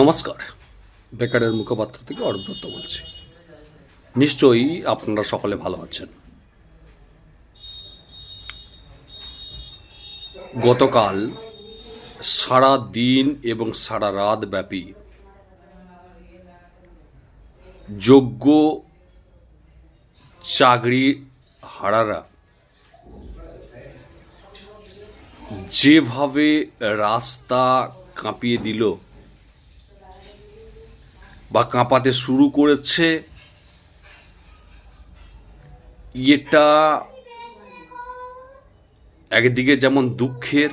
নমস্কার। বেকারের মুখপাত্র থেকে অরূপ দত্ত বলছি। নিশ্চয়ই আপনারা সকলে ভালো আছেন। গতকাল সারা দিন এবং সারা রাত ব্যাপী যোগ্য চাকরি হারারা যেভাবে রাস্তা কাঁপিয়ে দিল বা কাঁপাতে শুরু করেছে। এটা একদিকে যেমন দুঃখের,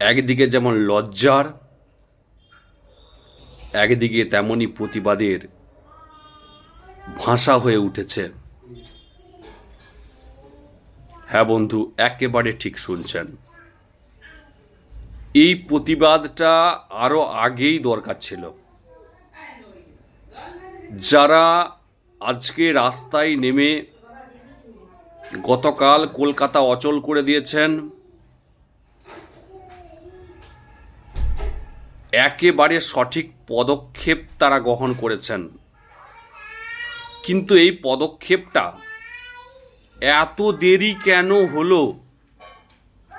একদিকে যেমন লজ্জার, একদিকে তেমনই প্রতিবাদের ভাষা হয়ে উঠেছে। হ্যাঁ বন্ধু, একেবারে ঠিক শুনছেন। এই প্রতিবাদটা আরও আগেই দরকার ছিল। যারা আজকে রাস্তায় নেমে গতকাল কলকাতা অচল করে দিয়েছেন, একেবারে সঠিক পদক্ষেপ তারা গ্রহণ করেছেন। কিন্তু এই পদক্ষেপটা এত দেরি কেন হলো?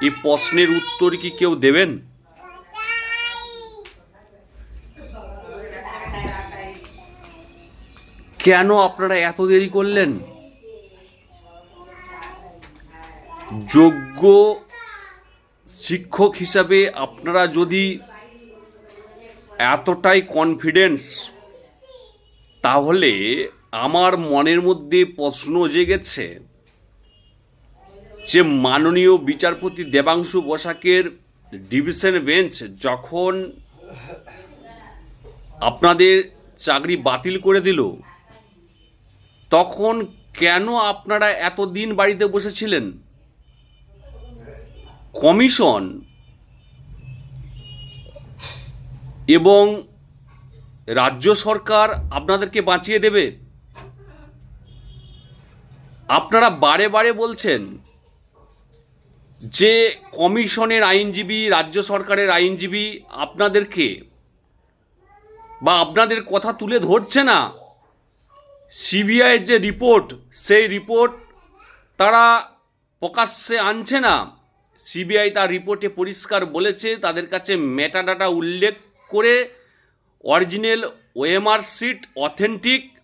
এই প্রশ্নের উত্তর কি কেউ দেবেন? কেন আপনারা এত দেরি করলেন? যোগ্য শিক্ষক হিসাবে আপনারা যদি এতটাই কনফিডেন্স তাহলে আমার মনের মধ্যে প্রশ্ন জেগেছে যে মাননীয় বিচারপতি দেবাংশু বসাকের ডিভিশন বেঞ্চ যখন আপনাদের চাকরি বাতিল করে দিল তখন কেন আপনারা এতদিন বাড়িতে বসেছিলেন? কমিশন এবং রাজ্য সরকার আপনাদেরকে বাঁচিয়ে দেবে? আপনারা বারে বারে বলছেন যে কমিশনের আইনজীবী, রাজ্য সরকারের আইনজীবী আপনাদেরকে বা আপনাদের কথা তুলে ধরছে না। সিবিআইয়ের যে রিপোর্ট, সেই রিপোর্ট তারা প্রকাশ্যে আনছে না। সিবিআই তার রিপোর্টে পরিষ্কার বলেছে, তাদের কাছে মেটাডাটা উল্লেখ করে অরিজিনাল ওএমআর সিট অথেন্টিক,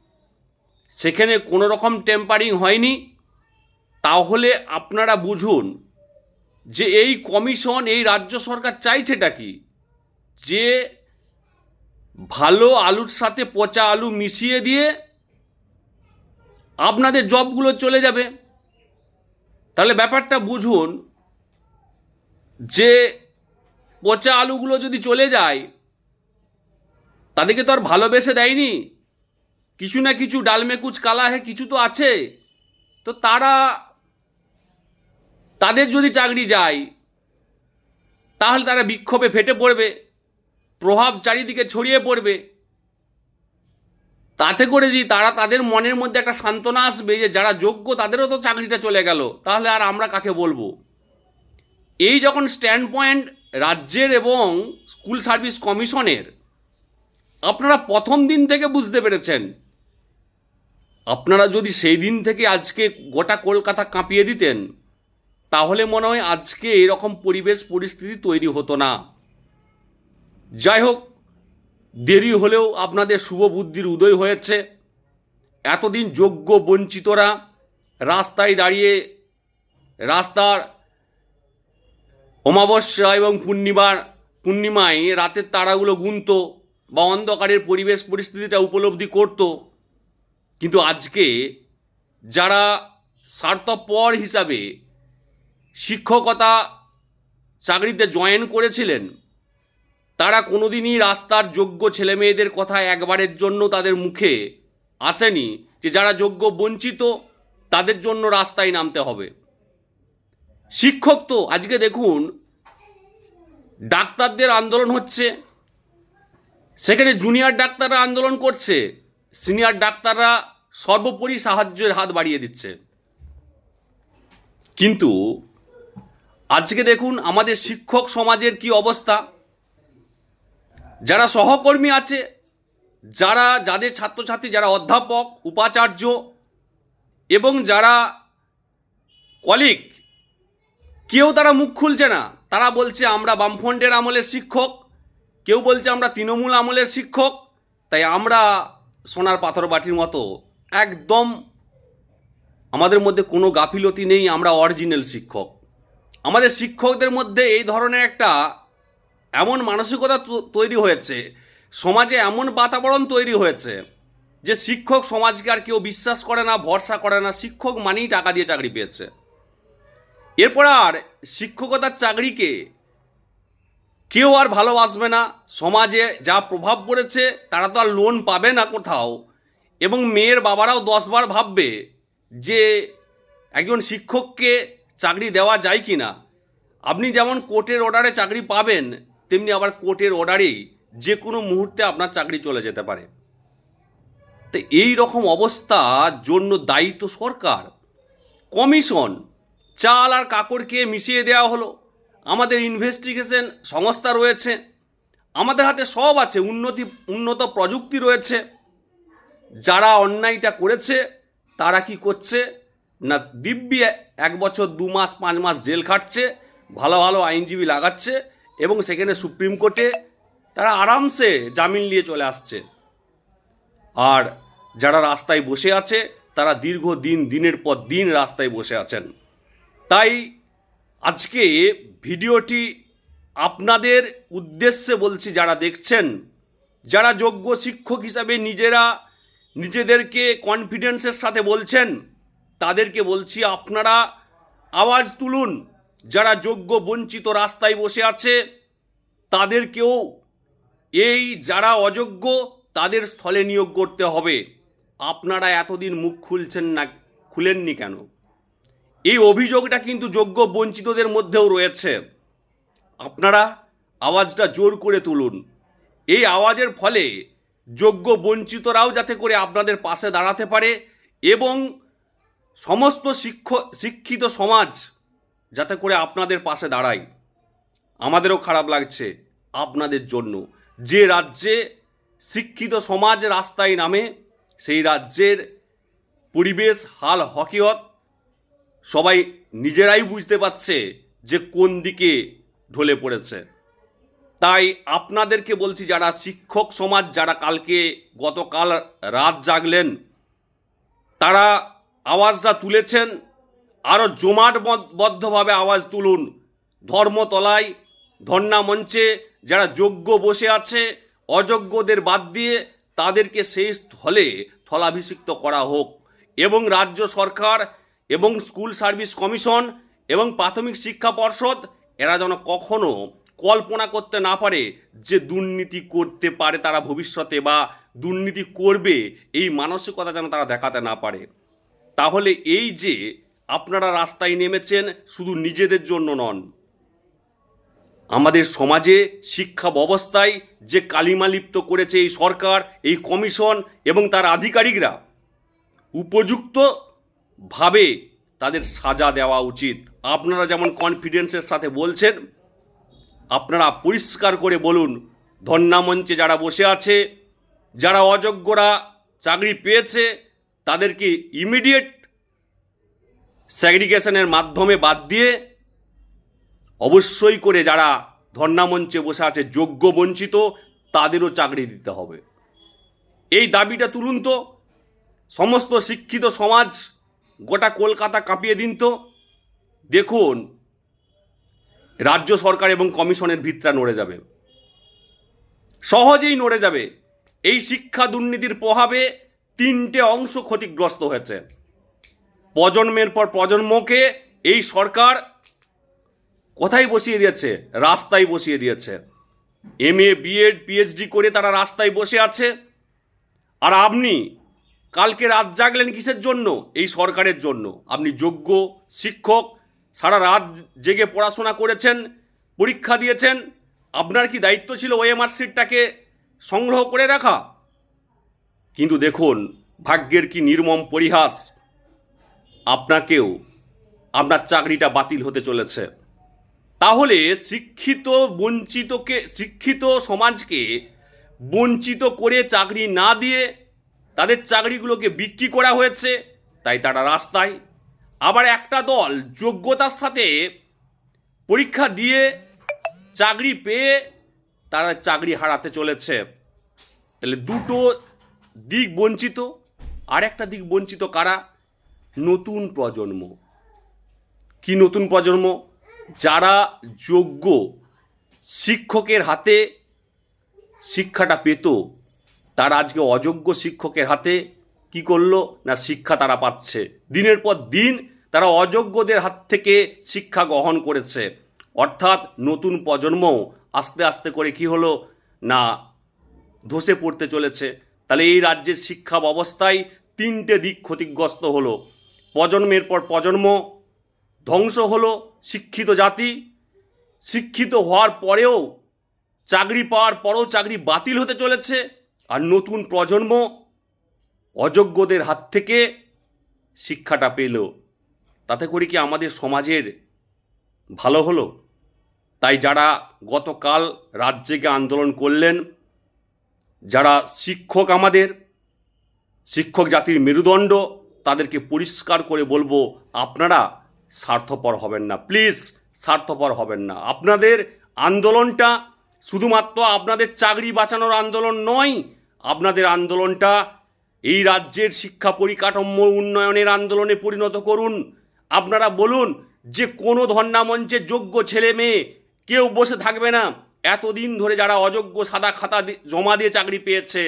সেখানে কোনো রকম টেম্পারিং হয়নি। তাহলে আপনারা বুঝুন যে এই কমিশন, এই রাজ্য সরকার চাইছেটা কি? যে ভালো আলুর সাথে পচা আলু মিশিয়ে দিয়ে আপনাদের জবগুলো চলে যাবে। তাহলে ব্যাপারটা বুঝুন যে পচা আলুগুলো যদি চলে যায়, তাদেরকে তো আর ভালোবেসে দেয়নি। কিছু না কিছু ডালমেকুচ কালা হে কিছু তো আছে। তো তারা, তাদের যদি চাকরি যায়, তাহলে তারা বিক্ষোভে ফেটে পড়বে, প্রভাব চারিদিকে ছড়িয়ে পড়বে। তাতে করে যে তারা তাদের মনের মধ্যে একটা সান্ত্বনা আসবে যে যারা যোগ্য তাদেরও তো চাকরিটা চলে গেল, তাহলে আর আমরা কাকে বলব? এই যখন স্ট্যান্ড পয়েন্ট রাজ্যের এবং স্কুল সার্ভিস কমিশনের আপনারা প্রথম দিন থেকে বুঝতে পেরেছেন। আপনারা যদি সেই দিন থেকে আজকে গোটা কলকাতা কাঁপিয়ে দিতেন, তাহলে মনে হয় আজকে এরকম পরিবেশ পরিস্থিতি তৈরি হতো না। যাই হোক দেরি হলেও আপনাদের শুভ বুদ্ধির উদয় হয়েছে। এতদিন যোগ্য বঞ্চিতরা রাস্তায় দাঁড়িয়ে রাস্তার অমাবস্যা এবং পূর্ণিমার পূর্ণিমায় রাতের তারাগুলো গুনত বা অন্ধকারের পরিবেশ পরিস্থিতিটা উপলব্ধি করত। কিন্তু আজকে যারা স্বার্থপর হিসাবে শিক্ষকতা চাকরিতে জয়েন করেছিলেন তারা কোনোদিনই রাস্তার যোগ্য ছেলে মেয়েদের কথা একবারের জন্য তাদের মুখে আসেনি যে যারা যোগ্য বঞ্চিত, তাদের জন্য রাস্তায় নামতে হবে। শিক্ষক তো, আজকে দেখুন, ডাক্তারদের আন্দোলন হচ্ছে, সেখানে জুনিয়র ডাক্তাররা আন্দোলন করছে, সিনিয়র ডাক্তাররা সর্বোপরি সাহায্যের হাত বাড়িয়ে দিচ্ছে। কিন্তু, আজকে দেখুন, আমাদের শিক্ষক সমাজের কি অবস্থা? যারা সহকর্মী আছে, যারা, যাদের ছাত্রছাত্রী, যারা অধ্যাপক, উপাচার্য এবং যারা কলিগ কেউ তারা মুখ খুলছে না। তারা বলছে, আমরা বামফ্রন্টের আমলের শিক্ষক। কেউ বলছে, আমরা তৃণমূল আমলের শিক্ষক। তাই আমরা সোনার পাথর বাটির মতো একদম, আমাদের মধ্যে কোনো গাফিলতি নেই, আমরা অরিজিনাল শিক্ষক। আমাদের শিক্ষকদের মধ্যে এই ধরনের একটা এমন মানসিকতা তৈরি হয়েছে, সমাজে এমন বাতাবরণ তৈরি হয়েছে যে শিক্ষক সমাজকে আর কেউ বিশ্বাস করে না, ভরসা করে না, শিক্ষক মানেই টাকা দিয়ে চাকরি পেয়েছে। এরপর আর শিক্ষকতার চাকরিকে কেউ আর ভালোবাসবে না, সমাজে যা প্রভাব পড়েছে তারা তো আর লোন পাবে না কোথাও এবং মেয়ের বাবারাও দশবার ভাববে যে একজন শিক্ষককে চাকরি দেওয়া যায় কি না আপনি যেমন কোর্টের অর্ডারে চাকরি পাবেন তেমনি আবার কোর্টের অর্ডারেই যে কোনো মুহূর্তে আপনার চাকরি চলে যেতে পারে। তো এই রকম অবস্থার জন্য দায়ী তো সরকার। কমিশন, চাল আর কাকড়কে মিশিয়ে দেওয়া হলো। আমাদের ইনভেস্টিগেশন সংস্থা রয়েছে। আমাদের হাতে সব আছে, উন্নতি, উন্নত প্রযুক্তি রয়েছে। যারা অন্যায়টা করেছে, তারা কি করছে? না দিব্যি এক বছর, দু মাস, পাঁচ মাস জেল খাটছে, ভালো ভালো আইনজীবী লাগাচ্ছে এবং সেখানে সুপ্রিম কোর্টে তারা আরামসে জামিন নিয়ে চলে আসছে। আর যারা রাস্তায় বসে আছে, তারা দীর্ঘ দিন দিনের পর দিন রাস্তায় বসে আছেন। তাই আজকে ভিডিওটি আপনাদের উদ্দেশ্যে বলছি, যারা দেখছেন, যারা যোগ্য শিক্ষক হিসাবে নিজেরা নিজেদেরকে কনফিডেন্সের সাথে বলছেন, তাদেরকে বলছি, আপনারা আওয়াজ তুলুন। যারা যোগ্য, বঞ্চিত রাস্তায় বসে আছে, তাদেরকেও এই যারা অযোগ্য, তাদের স্থলে নিয়োগ করতে হবে। আপনারা এতদিন মুখ খুলছেন না, খুলেননি কেন? এই অভিযোগটা কিন্তু যোগ্য, বঞ্চিতদের মধ্যেও রয়েছে। আপনারা আওয়াজটা জোর করে তুলুন। এই আওয়াজের ফলে যোগ্য, বঞ্চিতরাও যাতে করে আপনাদের পাশে দাঁড়াতে পারে এবং সমস্ত শিক্ষ, শিক্ষিত সমাজ যাতে করে আপনাদের পাশে দাঁড়ায় আমাদেরও খারাপ লাগছে আপনাদের জন্য। যে রাজ্যে শিক্ষিত সমাজ রাস্তায় নামে, সেই রাজ্যের পরিবেশ, হাল হকিয়ত সবাই নিজেরাই বুঝতে পারছে যে কোন দিকে ঢলে পড়েছে। তাই আপনাদেরকে বলছি, যারা শিক্ষক সমাজ, যারা কালকে গতকাল রাত জাগলেন, তারা আওয়াজটা তুলেছেন আরও জমাটবদ্ধভাবে আওয়াজ তুলুন। ধর্মতলায় ধর্ণা মঞ্চে যারা যোগ্য বসে আছে, অযোগ্যদের বাদ দিয়ে তাদেরকে সেই স্থলে স্থলাভিষিক্ত করা হোক। এবং রাজ্য সরকার এবং স্কুল সার্ভিস কমিশন এবং প্রাথমিক শিক্ষা পর্ষদ, এরা যেন কখনো কল্পনা করতে না পারে যে দুর্নীতি করতে পারে তারা ভবিষ্যতে বা দুর্নীতি করবে, এই মানসিকতা যেন তারা দেখাতে না পারে। তাহলে এই যে আপনারা রাস্তায় নেমেছেন শুধু নিজেদের জন্য নন। আমাদের সমাজে শিক্ষা ব্যবস্থায় যে কালিমালিপ্ত করেছে এই সরকার, এই কমিশন এবং তার আধিকারিকরা, উপযুক্ত ভাবে তাদের সাজা দেওয়া উচিত। আপনারা যেমন কনফিডেন্সের সাথে বলছেন, আপনারা পরিষ্কার করে বলুন ধন্যামঞ্চে যারা বসে আছে, যারা অযোগ্যরা চাকরি পেয়েছে তাদেরকে ইমিডিয়েট স্যাগ্রিগেশনের মাধ্যমে বাদ দিয়ে অবশ্যই করে যারা ধর্ণা মঞ্চে বসে আছে, যোগ্য বঞ্চিত, তাদেরও চাকরি দিতে হবে। এই দাবিটা তুলুন তো। সমস্ত শিক্ষিত সমাজ গোটা কলকাতা কাঁপিয়ে দিন তো। দেখুন, রাজ্য সরকার এবং কমিশনের ভিতরা নড়ে যাবে। সহজেই নড়ে যাবে। এই শিক্ষা দুর্নীতির প্রভাবে তিনটে অংশ ক্ষতিগ্রস্ত হয়েছে। প্রজন্মের পর প্রজন্মকে এই সরকার কোথায় বসিয়ে দিয়েছে? রাস্তায় বসিয়ে দিয়েছে। এম এ বিএড পিএইচডি করে তারা রাস্তায় বসে আছে। আর আপনি কালকে রাত জাগলেন কিসের জন্য? এই সরকারের জন্য। আপনি যোগ্য শিক্ষক, সারা রাত জেগে পড়াশোনা করেছেন, পরীক্ষা দিয়েছেন। আপনার কি দায়িত্ব ছিল ওএমআর সিটটাকে সংগ্রহ করে রাখা? কিন্তু দেখুন, ভাগ্যের কি নির্মম পরিহাস। আপনাকেও আপনার চাকরিটা বাতিল হতে চলেছে। তাহলে শিক্ষিত, বঞ্চিতকে, শিক্ষিত সমাজকে বঞ্চিত করে চাকরি না দিয়ে তাদের চাকরিগুলোকে বিক্রি করা হয়েছে, তাই তারা রাস্তায়। আবার একটা দল যোগ্যতার সাথে পরীক্ষা দিয়ে চাকরি পেয়ে তারা চাকরি হারাতে চলেছে। তাহলে দুটো দিক বঞ্চিত। আর একটা দিক বঞ্চিত কারা? নতুন প্রজন্ম। কি নতুন প্রজন্ম? যারা যোগ্য শিক্ষকের হাতে শিক্ষাটা পেত, তারা আজকে অযোগ্য শিক্ষকের হাতে কি করল? না, শিক্ষা তারা পাচ্ছে। দিনের পর দিন তারা অযোগ্যদের হাত থেকে শিক্ষা গ্রহণ করেছে। অর্থাৎ নতুন প্রজন্ম আস্তে আস্তে করে কি হলো? না, ধসে পড়তে চলেছে। তাহলে এই রাজ্যের শিক্ষা ব্যবস্থায় তিনটে দিক ক্ষতিগ্রস্ত হলো। প্রজন্মের পর প্রজন্ম ধ্বংস হলো শিক্ষিত জাতি। শিক্ষিত হওয়ার পরেও চাকরি পাওয়ার পরেও চাকরি বাতিল হতে চলেছে। আর নতুন প্রজন্ম অযোগ্যদের হাত থেকে শিক্ষাটা পেল। তাতে করে কি আমাদের সমাজের ভালো হলো? তাই যারা গতকাল রাজ্যকে আন্দোলন করলেন, যারা শিক্ষক আমাদের, শিক্ষক জাতির মেরুদণ্ড তাদেরকে পরিষ্কার করে বলব, আপনারা স্বার্থপর হবেন না। প্লিজ, স্বার্থপর হবেন না। আপনাদের আন্দোলনটা শুধুমাত্র আপনাদের চাকরি বাঁচানোর আন্দোলন নয়, আপনাদের আন্দোলনটা এই রাজ্যের শিক্ষা পরিকাঠামো উন্নয়নের আন্দোলনে পরিণত করুন। আপনারা বলুন, যে কোনো ধর্ণা মঞ্চে যোগ্য ছেলে মেয়ে কেউ বসে থাকবে না। এতদিন ধরে যারা অযোগ্য সাদা খাতা জমা দিয়ে চাকরি পেয়েছে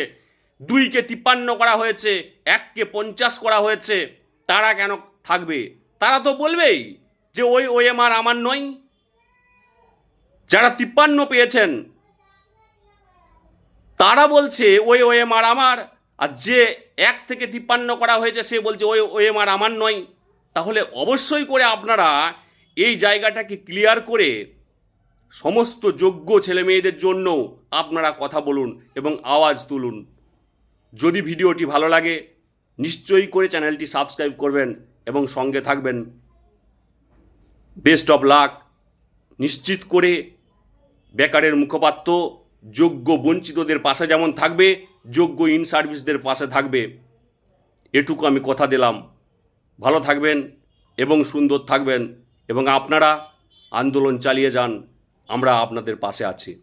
দুইকে তিপ্পান্ন করা হয়েছে, এককে পঞ্চাশ করা হয়েছে। তারা কেন থাকবে? তারা তো বলবেই যে ওই ওএমআর আমার নয়। যারা তিপ্পান্ন পেয়েছেন, তারা বলছে ওই ওএমআর আমার, আর যে এক থেকে তিপ্পান্ন করা হয়েছে, সে বলছে ওই ওএমআর আমার নয়। তাহলে অবশ্যই করে আপনারা এই জায়গাটাকে ক্লিয়ার করে সমস্ত যোগ্য ছেলে মেয়েদের জন্য আপনারা কথা বলুন এবং আওয়াজ তুলুন। যদি ভিডিওটি ভালো লাগে, নিশ্চয়ই করে চ্যানেলটি সাবস্ক্রাইব করবেন এবং সঙ্গে থাকবেন। Best of luck. নিশ্চিত করে বেকারের মুখপাত্র, যোগ্য বঞ্চিতদের পাশে যেমন থাকবে, যোগ্য ইন সার্ভিসদের পাশে থাকবে। এটুকু আমি কথা দিলাম। ভালো থাকবেন এবং সুন্দর থাকবেন এবং আপনারা আন্দোলন চালিয়ে যান। আমরা আপনাদের পাশে আছি।